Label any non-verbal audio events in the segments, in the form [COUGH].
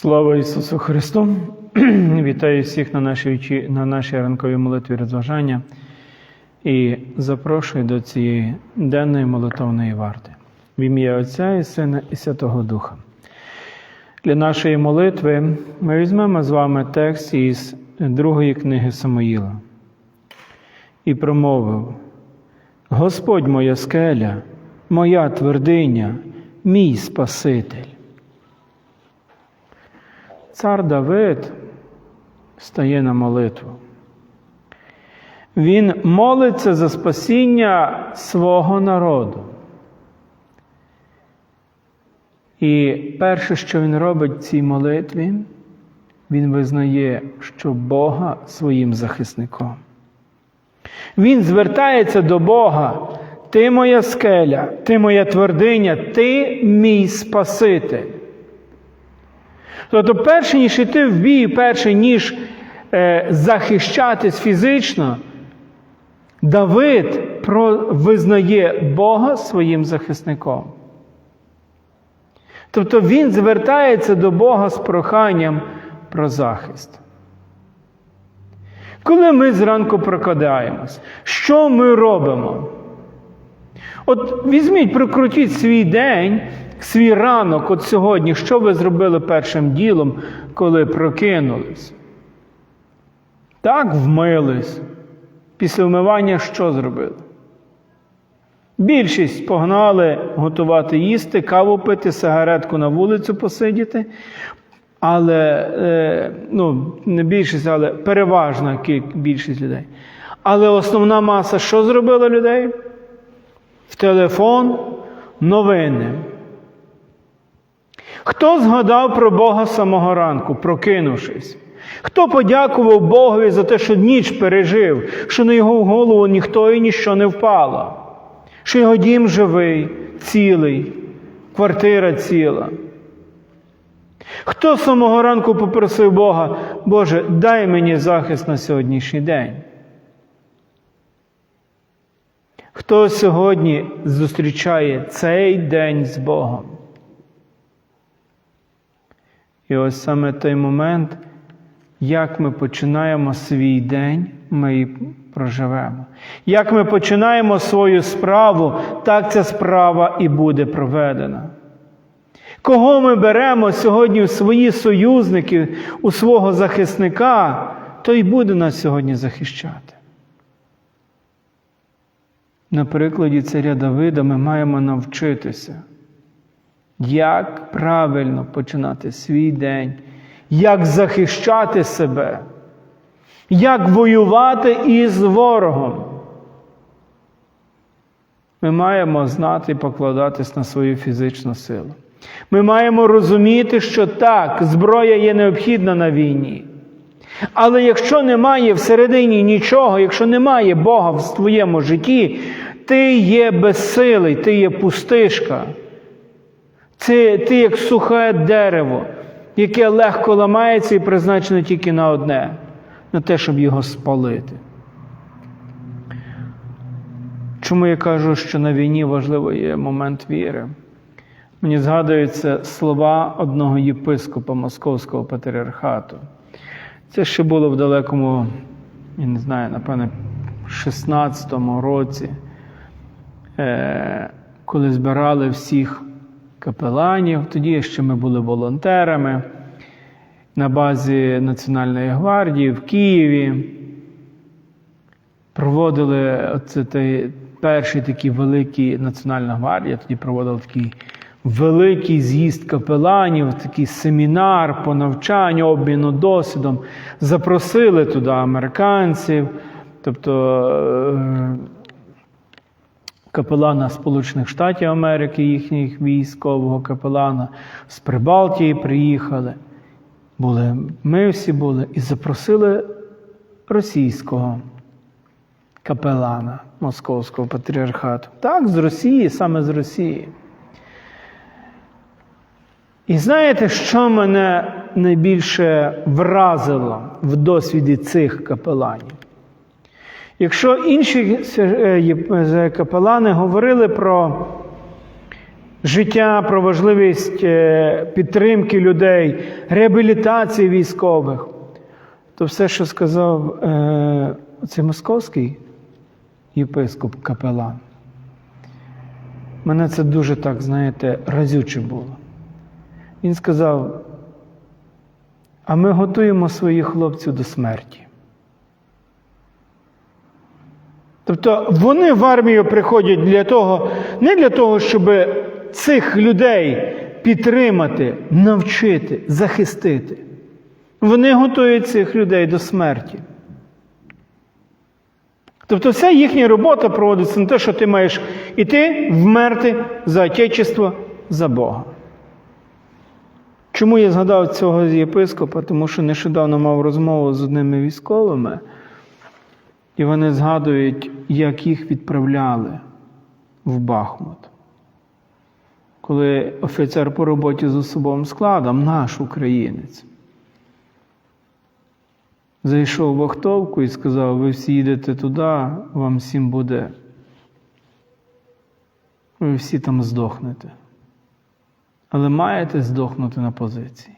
Слава Ісусу Христу! [CLEARS THROAT] Вітаю всіх на нашій, на нашій ранковій молитві розважання і запрошую до цієї денної молитовної варти. В ім'я Отця і Сина і Святого Духа. Для нашої молитви ми візьмемо з вами текст із другої книги Самоїла. І промовив: Господь моя скеля, моя твердиня, мій Спаситель. Цар Давид стає на молитву. Він молиться за спасіння свого народу. І перше, що він робить в цій молитві, він визнає, що Бога своїм захисником. Він звертається до Бога. Ти моя скеля, ти моя твердиня, ти мій Спаситель. Тобто, перше, ніж йти в бій, перше, ніж е, захищатись фізично, Давид про, визнає Бога своїм захисником. Тобто він звертається до Бога з проханням про захист. Коли ми зранку прокидаємось, що ми робимо? От візьміть, прокрутіть свій день, свій ранок, от сьогодні, що ви зробили першим ділом, коли прокинулись? Так, вмились. Після вмивання що зробили? Більшість погнали готувати їсти, каву пити, сигаретку на вулицю посидіти. Але е, ну, не більшість, але переважна більшість людей. Але основна маса що зробила людей? В телефон новини. Хто згадав про Бога самого ранку, прокинувшись? Хто подякував Богові за те, що ніч пережив, що на його голову ніхто і ніщо не впало, що його дім живий, цілий, квартира ціла? Хто самого ранку попросив Бога, Боже, дай мені захист на сьогоднішній день? Хто сьогодні зустрічає цей день з Богом? І ось саме той момент, як ми починаємо свій день, ми і проживемо. Як ми починаємо свою справу, так ця справа і буде проведена. Кого ми беремо сьогодні в свої союзники, у свого захисника, то й буде нас сьогодні захищати. На прикладі царя Давида ми маємо навчитися, як правильно починати свій день, як захищати себе, як воювати із ворогом. Ми маємо знати і покладатись на свою фізичну силу. Ми маємо розуміти, що так, зброя є необхідна на війні. Але якщо немає всередині нічого, якщо немає Бога в твоєму житті, ти є безсилий, ти є пустишка. Це ти як сухе дерево, яке легко ламається і призначене тільки на одне на те, щоб його спалити. Чому я кажу, що на війні важливо є момент віри? Мені згадуються слова одного єпископа Московського патріархату. Це ще було в далекому, я не знаю, напевне, 16-му році, е, коли збирали всіх капеланів. Тоді ще ми були волонтерами на базі Національної гвардії в Києві. Проводили оце той перший такий великий Національна гвардія, тоді проводила такий великий з'їзд капеланів, такий семінар по навчанню, обміну досвідом. Запросили туди американців, тобто е, капелана Сполучених Штатів Америки, їхніх військового капелана з Прибалтії приїхали. Були, ми всі були і запросили російського капелана Московського патріархату. Так, з Росії, саме з Росії. І знаєте, що мене найбільше вразило в досвіді цих капеланів? Якщо інші е, капелани говорили про життя, про важливість е, підтримки людей, реабілітації військових, то все, що сказав е, цей московський єпископ капелан, мене це дуже так, знаєте, разюче було. Він сказав, а ми готуємо своїх хлопців до смерті. Тобто вони в армію приходять для того, не для того, щоб цих людей підтримати, навчити, захистити. Вони готують цих людей до смерті. Тобто вся їхня робота проводиться на те, що ти маєш іти вмерти за Отечество, за Бога. Чому я згадав цього єпископа? Тому що нещодавно мав розмову з одними військовими, і вони згадують, як їх відправляли в Бахмут. Коли офіцер по роботі з особовим складом, наш українець, зайшов в Ахтовку і сказав: ви всі їдете туди, вам всім буде. Ви всі там здохнете. Але маєте здохнути на позиції.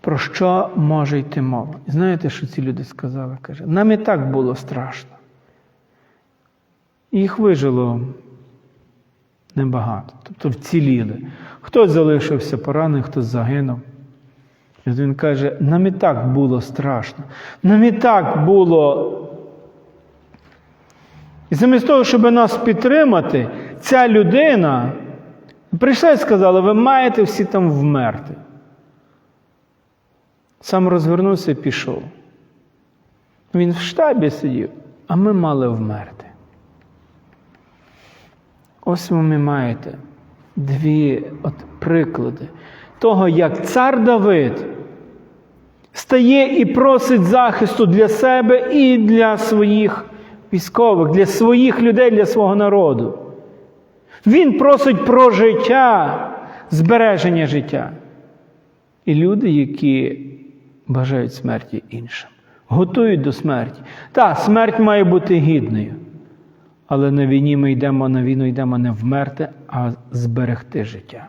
Про що може йти мова? Знаєте, що ці люди сказали? Каже, нам і так було страшно. Їх вижило небагато, тобто вціліли. Хтось залишився поранений, хтось загинув. І він каже, нам і так було страшно. Нам і так було. І замість того, щоб нас підтримати, ця людина прийшла і сказала, ви маєте всі там вмерти. Сам розвернувся і пішов. Він в штабі сидів, а ми мали вмерти. Ось ви маєте дві от приклади того, як цар Давид стає і просить захисту для себе і для своїх військових, для своїх людей, для свого народу. Він просить про життя, збереження життя. І люди, які бажають смерті іншим, готують до смерті. Так, смерть має бути гідною. Але на війні ми йдемо на війну, йдемо не вмерти, а зберегти життя.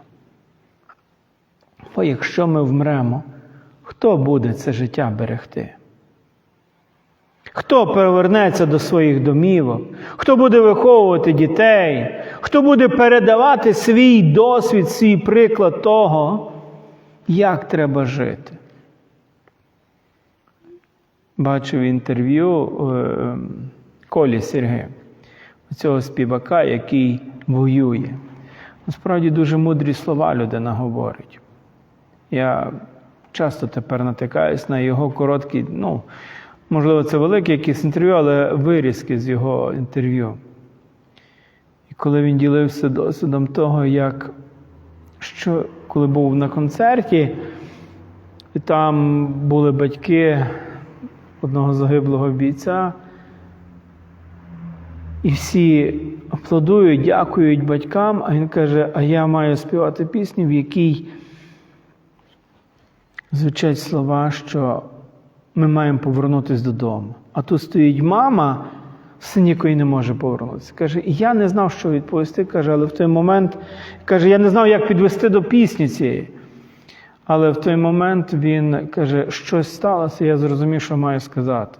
Бо якщо ми вмремо, хто буде це життя берегти? Хто повернеться до своїх домівок? Хто буде виховувати дітей? Хто буде передавати свій досвід, свій приклад того, як треба жити? Бачив інтерв'ю е, Колі Сергія, цього співака, який воює. Насправді дуже мудрі слова людина говорить. Я часто тепер натикаюсь на його короткі, ну, можливо, це велике якесь інтерв'ю, але вирізки з його інтерв'ю. І коли він ділився досвідом того, як що, коли був на концерті, і там були батьки одного загиблого бійця, і всі аплодують, дякують батькам, а він каже: А я маю співати пісню, в якій звучать слова, що ми маємо повернутися додому. А тут стоїть мама, син якої не може повернутися. Каже, і я не знав, що відповісти. Каже, але в той момент каже, я не знав, як підвести до пісні цієї. Але в той момент він каже, щось сталося, я зрозумів, що маю сказати.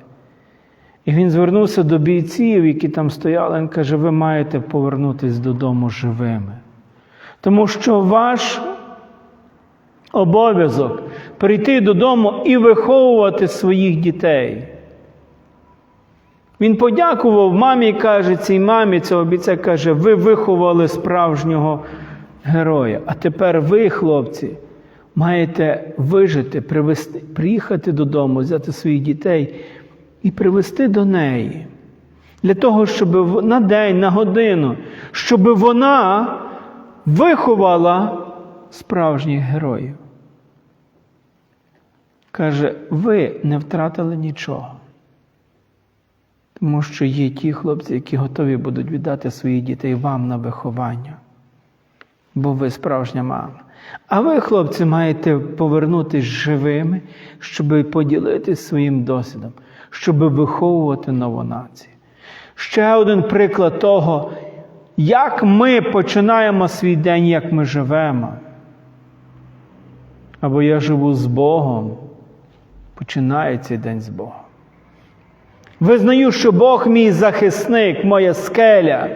І він звернувся до бійців, які там стояли, він каже, ви маєте повернутися додому живими. Тому що ваш обов'язок прийти додому і виховувати своїх дітей. Він подякував мамі, і каже, цій мамі, цього бійця каже, ви виховали справжнього героя. А тепер ви, хлопці, маєте вижити, привести, приїхати додому, взяти своїх дітей і привести до неї. Для того, щоб на день, на годину, щоб вона виховала справжніх героїв. Каже, ви не втратили нічого. Тому що є ті хлопці, які готові будуть віддати своїх дітей вам на виховання. Бо ви справжня мама. А ви, хлопці, маєте повернутися живими, щоб поділитися своїм досвідом, щоб виховувати нову націю. Ще один приклад того, як ми починаємо свій день, як ми живемо. Або я живу з Богом, починає цей день з Богом. Визнаю, що Бог мій захисник, моя скеля.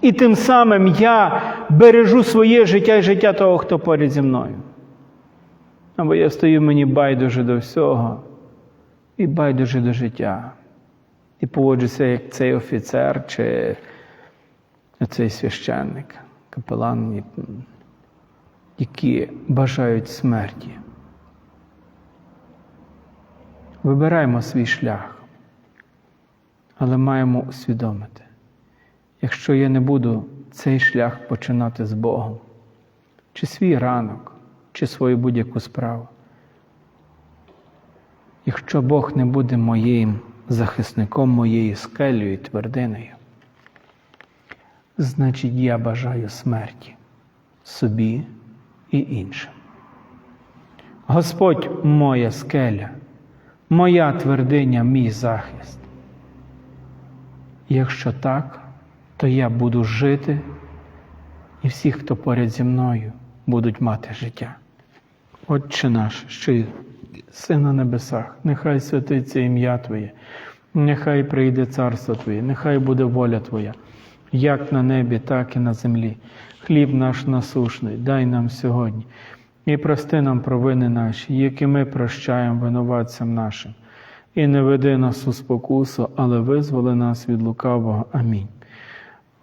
І тим самим я бережу своє життя і життя того, хто поряд зі мною. Або я стою мені байдуже до всього і байдуже до життя. І поводжуся, як цей офіцер чи цей священник, капелан, які бажають смерті. Вибираємо свій шлях, але маємо усвідомити, якщо я не буду цей шлях починати з Богом, чи свій ранок, чи свою будь-яку справу, якщо Бог не буде моїм захисником, моєю скелею і твердиною, значить я бажаю смерті собі і іншим. Господь моя скеля, моя твердиня, мій захист. Якщо так, то я буду жити, і всі, хто поряд зі мною, будуть мати життя. Отче наш, що си на небесах, нехай святиться ім'я Твоє, нехай прийде царство Твоє, нехай буде воля Твоя, як на небі, так і на землі. Хліб наш насушний, дай нам сьогодні, і прости нам провини наші, які ми прощаємо винуватцям нашим. І не веди нас у спокусу, але визволи нас від лукавого. Амінь.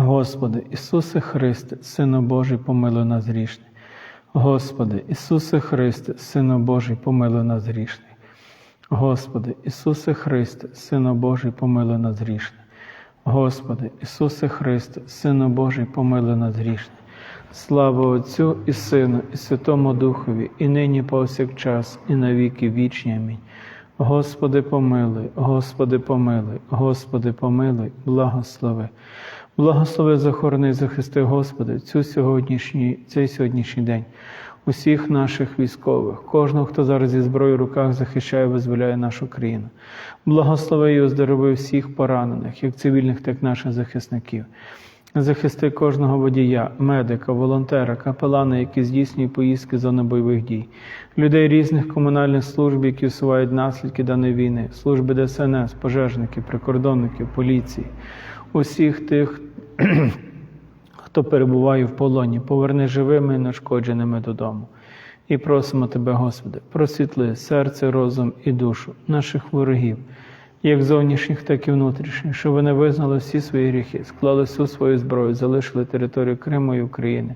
Господи, Ісусе Христе, Сину Божий, помилуй нас грішне. Господи, Ісусе Христе, Сину Божий, помилуй нас грішне. Господи, Ісусе Христе, Сину Божий, помилуй нас грішне. Господи, Ісусе Христе, Сину Божий, помилуй нас грішне. Слава Отцю і Сину, і Святому Духові, і нині повсякчас, і на віки вічні. Амінь. Господи, помилуй, Господи, помилуй, Господи, помилуй, благослови. Благослови захорони, захисти, Господи, цю сьогоднішній, цей сьогоднішній день, усіх наших військових, кожного, хто зараз зі зброєю в руках захищає, визволяє нашу країну. Благослови і оздорови всіх поранених, як цивільних, так і наших захисників. Захисти кожного водія, медика, волонтера, капелана, які здійснюють поїздки зони бойових дій, людей різних комунальних служб, які усувають наслідки даної війни, служби ДСНС, пожежників, прикордонників, поліції, усіх тих, [CLEARS THROAT] хто перебуває в полоні, поверни живими і нашкодженими додому. І просимо Тебе, Господи, просвітли серце, розум і душу наших ворогів, як зовнішніх, так і внутрішніх, щоб вони визнали всі свої гріхи, склали всю свою зброю, залишили територію Криму і України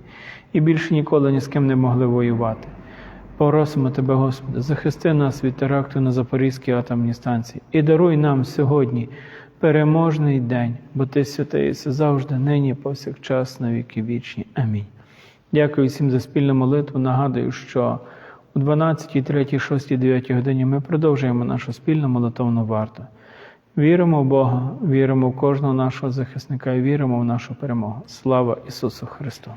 і більше ніколи ні з ким не могли воювати. Просимо Тебе, Господи, захисти нас від теракту на Запорізькій атомній станції і даруй нам сьогодні переможний день, бо Ти святиєшся завжди, нині, повсякчас, на віки вічні. Амінь. Дякую всім за спільну молитву. Нагадую, що у 12, 3, 6, 9 годині ми продовжуємо нашу спільну молитовну варту. Віримо в Бога, віримо в кожного нашого захисника і віримо в нашу перемогу. Слава Ісусу Христу!